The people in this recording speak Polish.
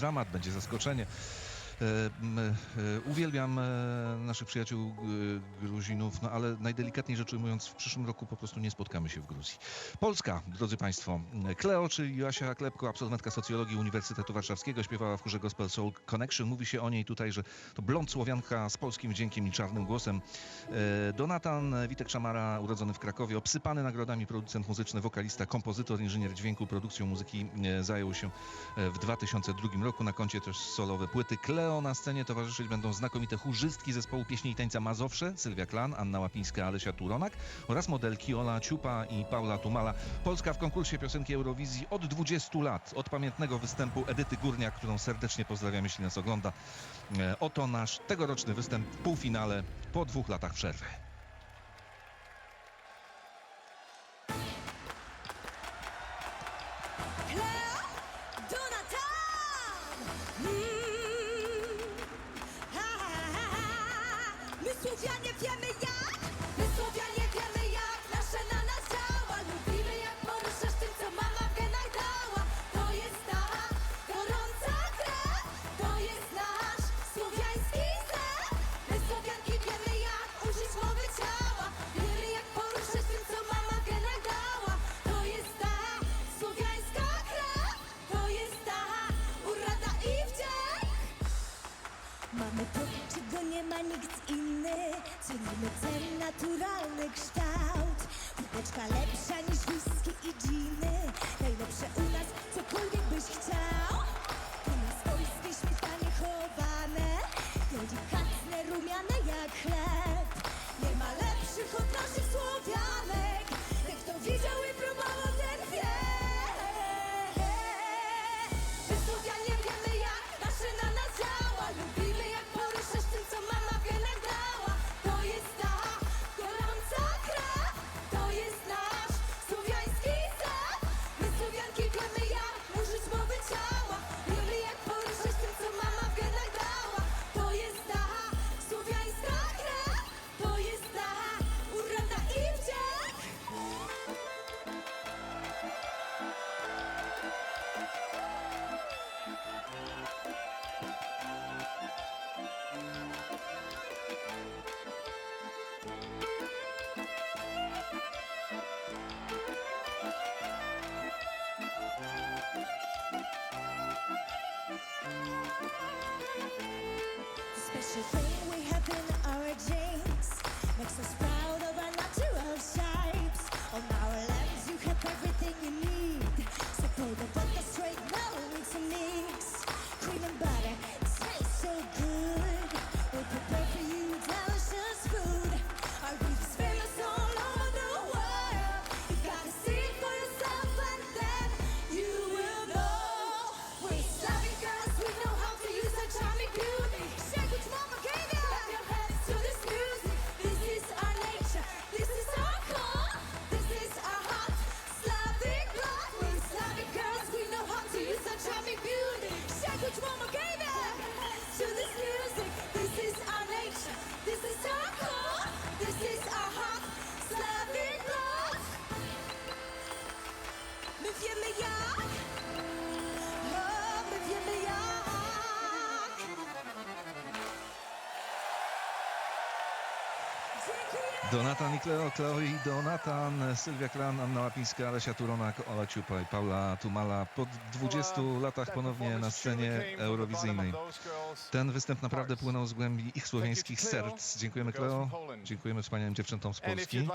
dramat, będzie zaskoczenie. E, e, Uwielbiam e, naszych przyjaciół Gruzinów, no ale najdelikatniej rzecz ujmując, w przyszłym roku po prostu nie spotkamy się w Gruzji. Polska, drodzy Państwo. Kleo, czyli Joasia Klepko, absolwentka socjologii Uniwersytetu Warszawskiego, śpiewała w chórze Gospel Soul Connection. Mówi się o niej tutaj, że to blond Słowianka z polskim wdziękiem i czarnym głosem. Donatan Witek Szamara, urodzony w Krakowie, obsypany nagrodami producent muzyczny, wokalista, kompozytor, inżynier dźwięku, produkcją muzyki zajął się w 2002 roku. Na koncie też solowe płyty. Kleo na scenie towarzyszyć będą znakomite chórzystki zespołu pieśni i tańca Mazowsze, Sylwia Klan, Anna Łapińska, Alesia Turonak oraz modelki Ola Ciupa i Paula Tumala. Polska w konkursie piosenki Eurowizji od 20 lat, od pamiętnego występu Edyty Górniak, którą serdecznie pozdrawiam, jeśli nas ogląda. E, Oto nasz tegoroczny występ w półfinale po dwóch latach przerwy. Czego nie ma nikt inny? Cenimy ten naturalny kształt. Chusteczka lepsza niż whisky i dżiny Najlepsze u nas, cokolwiek byś chciał. U nas ojskie śmietanie chowane Delikatne, rumiane jak chleb. Nie ma lepszych od naszych Słowianek. Ten, kto widział special way. Donatan i Kleo, i Donatan, Sylwia Klan, Anna Łapińska, Alesia Turonak, Ola Ciupa i Paula Tumala po 20 latach ponownie na scenie eurowizyjnej. Ten występ naprawdę płynął z głębi ich słowiańskich serc. Dziękujemy Kleo, dziękujemy wspaniałym dziewczętom z Polski.